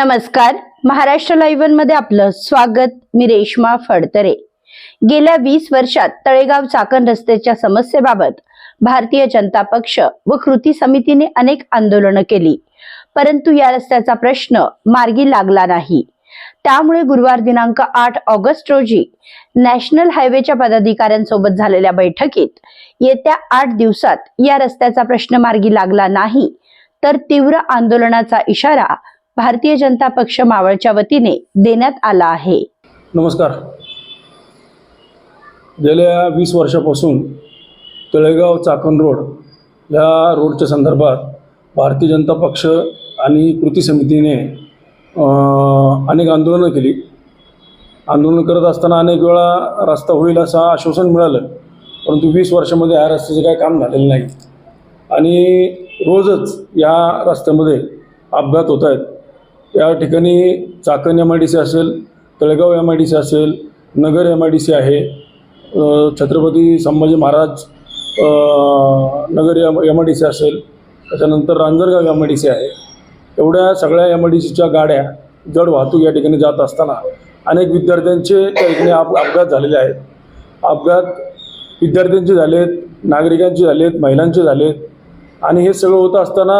नमस्कार. महाराष्ट्र लाईव्हमध्ये आपलं स्वागत. मी रेश्मा फडतरे. गेल्या वीस वर्षात तळेगाव चाकण रस्त्याच्या समस्येबाबत भारतीय जनता पक्ष व कृती समितीने अनेक आंदोलनं केली. परंतु या रस्त्याचा प्रश्न मार्गी लागला नाही. त्यामुळे गुरुवार दिनांक आठ ऑगस्ट रोजी नॅशनल हायवेच्या पदाधिकाऱ्यांसोबत झालेल्या बैठकीत येत्या आठ दिवसात या रस्त्याचा प्रश्न मार्गी लागला नाही तर तीव्र आंदोलनाचा इशारा भारतीय जनता पक्ष मावळच्या वतीने देण्यात आला आहे. नमस्कार. गेल्या वीस वर्षापासून तळेगाव चाकण रोड या रोडच्या संदर्भात भारतीय जनता पक्ष आणि कृती समितीने अनेक आंदोलनं केली. आंदोलन करत असताना अनेक वेळा रस्ता होईल असं आश्वासन मिळालं परंतु वीस वर्षामध्ये या रस्त्याचं काय काम झालेलं नाही. आणि रोजच या रस्त्यामध्ये अपघात होत आहेत. या ठिकाणी Chakan M I D C असेल Talegaon M I D C असेल Nagar M I D C आहे. Chhatrapati Sambhaji Maharaj Nagar M M I D C असेल त्याच्यानंतर Ranjangaon M I D C आहे. एवढ्या सगळ्या एम आय डी सीच्या गाड्या जड वाहतूक या ठिकाणी जात असताना अनेक विद्यार्थ्यांचे त्या ठिकाणी अप अपघात झालेले आहेत. अपघात विद्यार्थ्यांचे झालेत नागरिकांचे झालेत महिलांचे झालेत. आणि हे सगळं होत असताना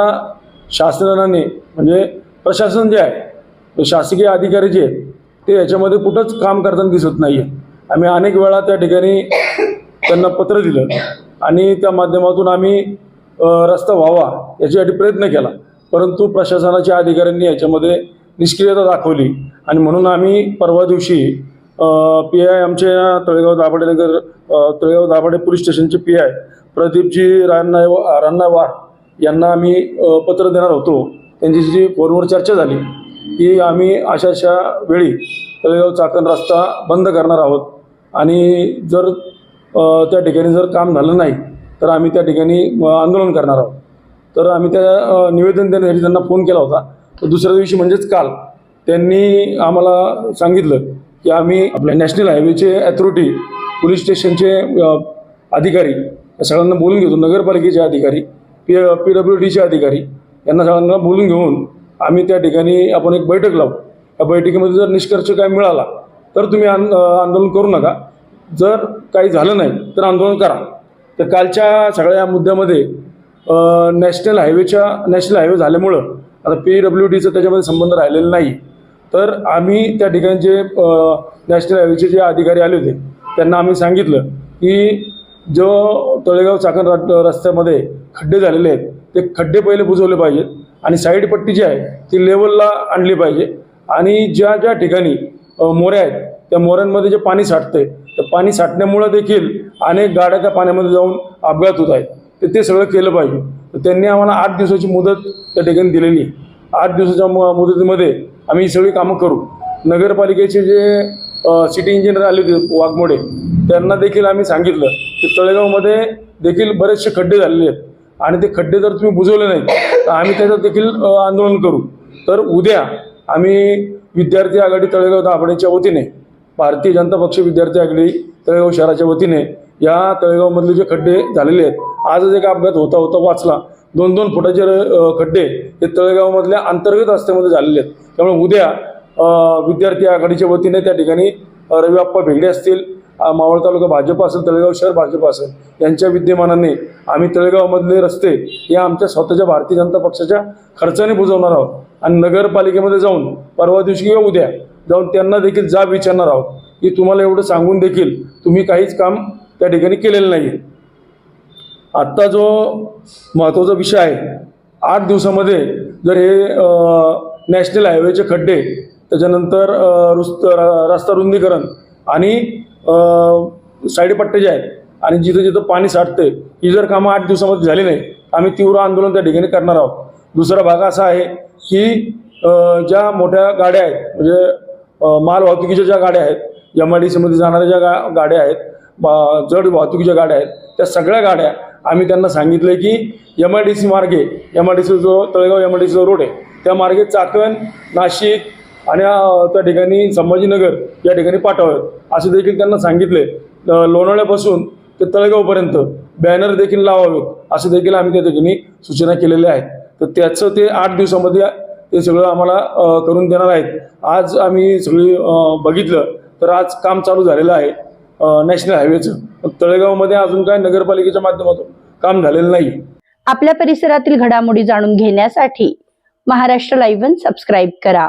शासनाने म्हणजे प्रशासन जे आहे शासकीय अधिकारी जे आहेत ते याच्यामध्ये कुठंच काम करताना दिसत नाही आहे आम्ही अनेक वेळा त्या ठिकाणी त्यांना पत्र दिलं आणि त्या माध्यमातून आम्ही रस्ता व्हावा याच्यासाठी प्रयत्न केला. परंतु प्रशासनाच्या अधिकाऱ्यांनी याच्यामध्ये निष्क्रियता दाखवली आणि म्हणून आम्ही परवा दिवशी पी आय आमच्या तळेगाव दाभाडेनगर तळेगाव दाभाडे पोलीस स्टेशनचे पी आय प्रदीपजी रान्नाय रान्नावार यांना आम्ही पत्र देणार होतो. त्यांची जी फोनवर चर्चा झाली की आम्ही अशा अशा वेळी तळेगाव चाकण रस्ता बंद करणार आहोत. आणि जर त्या ठिकाणी जर काम झालं नाही तर आम्ही त्या ठिकाणी आंदोलन करणार आहोत. तर आम्ही त्या निवेदन देण्यासाठी त्यांना फोन केला होता. तर दुसऱ्या दिवशी म्हणजेच काल त्यांनी आम्हाला सांगितलं की आम्ही आपल्या नॅशनल हायवेचे अथॉरिटी पोलीस स्टेशनचे अधिकारी या सगळ्यांना बोलून घेतो. नगरपालिकेचे अधिकारी पी पी डब्ल्यू डीचे अधिकारी यांना सगळ्यांना बोलून घेऊन आम्ही त्या ठिकाणी आपण एक बैठक लावू. या बैठकीमध्ये जर निष्कर्ष काय मिळाला तर तुम्ही आन आंदोलन करू नका. जर काही झालं नाही तर आंदोलन करा. तर कालच्या सगळ्या मुद्द्यामध्ये नॅशनल हायवेच्या नॅशनल हायवे झाल्यामुळं आता पी डब्ल्यू डीचं त्याच्यामध्ये संबंध राहिलेला नाही. तर आम्ही त्या ठिकाणी जे नॅशनल हायवेचे जे अधिकारी आले होते त्यांना आम्ही सांगितलं की जो तळेगाव चाकण र- रस्त्यामध्ये खड्डे झालेले आहेत ते खड्डे पहिले बुजवले पाहिजेत आणि साईड पट्टी जी आहे ती लेवलला आणली पाहिजे. आणि ज्या ज्या ठिकाणी मोऱ्या आहेत त्या मोऱ्यांमध्ये जे पाणी साठते तर पाणी साठण्यामुळं देखील अनेक गाड्या त्या पाण्यामध्ये जाऊन अपघात होत आहेत. तर ते सगळं केलं पाहिजे. तर त्यांनी आम्हाला आठ दिवसाची मुदत त्या ठिकाणी दिलेली आहे. आठ दिवसाच्या मु मुदतीमध्ये आम्ही ही सगळी कामं करू. नगरपालिकेचे जे सिटी इंजिनियर आले होते वाघमोडे त्यांना देखील आम्ही सांगितलं की तळेगावमध्ये देखील बरेचसे खड्डे झालेले आहेत. आणि ते खड्डे जर तुम्ही बुजवले नाही तर आम्ही त्याच्यात देखील आंदोलन करू. तर उद्या आम्ही विद्यार्थी आघाडी तळेगाव दाभाडेच्या वतीने भारतीय जनता पक्ष विद्यार्थी आघाडी तळेगाव शहराच्या वतीने या तळेगावमधले जे खड्डे झालेले आहेत आजच एक अपघात होता होता वाचला. दोन दोन फुटाचे खड्डे हे तळेगावमधल्या अंतर्गत रस्त्यामध्ये झालेले आहेत. त्यामुळे उद्या विद्यार्थी आघाडीच्या वतीने त्या ठिकाणी रवी आप्पा भेगडे असतील मावळ तालुका भाजप असेल तळेगाव शहर भाजप असेल यांच्या विद्यमानाने आम्ही तळेगावमधले रस्ते हे आमच्या स्वतःच्या भारतीय जनता पक्षाच्या खर्चाने बुजवणार आहोत. आणि नगरपालिकेमध्ये जाऊन परवा दिवशी किंवा उद्या जाऊन त्यांना देखील जाब विचारणार आहोत की तुम्हाला एवढं सांगून देखील तुम्ही काहीच काम त्या ठिकाणी केलेलं नाही आहे आत्ता जो महत्त्वाचा विषय आहे आठ दिवसामध्ये जर हे नॅशनल हायवेचे खड्डे त्याच्यानंतर रुस्त र- रस्ता रुंदीकरण आणि साईडपट्टे जे आहेत आणि जिथं जिथं पाणी साठते ही जर कामं आठ दिवसामध्ये झाली नाही आम्ही तीव्र आंदोलन त्या ठिकाणी करणार आहोत. दुसरा भाग असा आहे की ज्या मोठ्या गाड्या आहेत म्हणजे माल वाहतुकीच्या ज्या गाड्या आहेत एम आय डी सीमध्ये जाणाऱ्या ज्या गा गाड्या आहेत बा- जड वाहतुकीच्या गाड्या आहेत त्या सगळ्या गाड्या आम्ही त्यांना सांगितलं की एम आय डी सी मार्गे एम आय डी सी जो तळेगाव एम आय डी सीचा रोड आहे त्या मार्गे चाकण नाशिक आणि त्या ठिकाणी संभाजीनगर या ठिकाणी पाठवावेत असं देखील त्यांना सांगितले. लोणावळ्यापासून ते तळेगावपर्यंत बॅनर देखील लावावेत असं देखील आम्ही त्या ठिकाणी सूचना केलेल्या आहेत. तर त्याचं ते आठ दिवसामध्ये ते सगळं आम्हाला करून देणार आहेत. आज आम्ही सगळी बघितलं तर आज काम चालू झालेलं आहे नॅशनल हायवेचं. तळेगावमध्ये अजून काय नगरपालिकेच्या माध्यमातून काम झालेलं नाही. आपल्या परिसरातील घडामोडी जाणून घेण्यासाठी महाराष्ट्र लाईव्ह सबस्क्राईब करा.